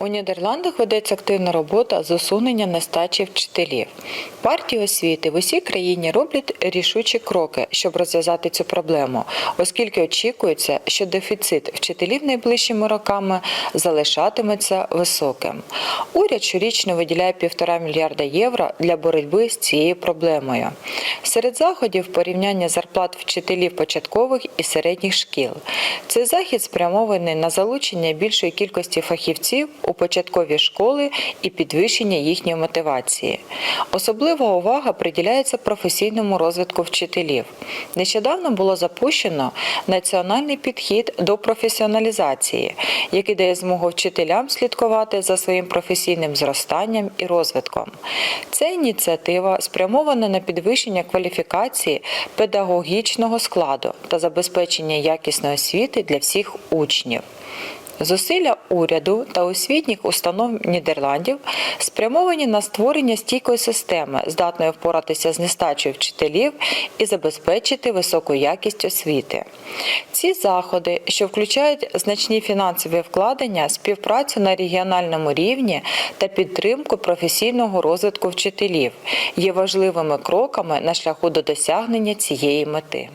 У Нідерландах ведеться активна робота з усунення нестачі вчителів. Партії освіти в усій країні роблять рішучі кроки, щоб розв'язати цю проблему, оскільки очікується, що дефіцит вчителів найближчими роками залишатиметься високим. Уряд щорічно виділяє півтора мільярда євро для боротьби з цією проблемою. Серед заходів порівняння зарплат вчителів початкових і середніх шкіл. Цей захід спрямований на залучення більшої кількості фахівців у початкові школи і підвищення їхньої мотивації. Особлива увага приділяється професійному розвитку вчителів. Нещодавно було запущено національний підхід до професіоналізації, який дає змогу вчителям слідкувати за своїм професійним зростанням і розвитком. Ця ініціатива спрямована на підвищення кваліфікації педагогічного складу та забезпечення якісної освіти для всіх учнів. Зусилля уряду та освітніх установ Нідерландів спрямовані на створення стійкої системи, здатної впоратися з нестачею вчителів і забезпечити високу якість освіти. Ці заходи, що включають значні фінансові вкладення, співпрацю на регіональному рівні та підтримку професійного розвитку вчителів, є важливими кроками на шляху до досягнення цієї мети.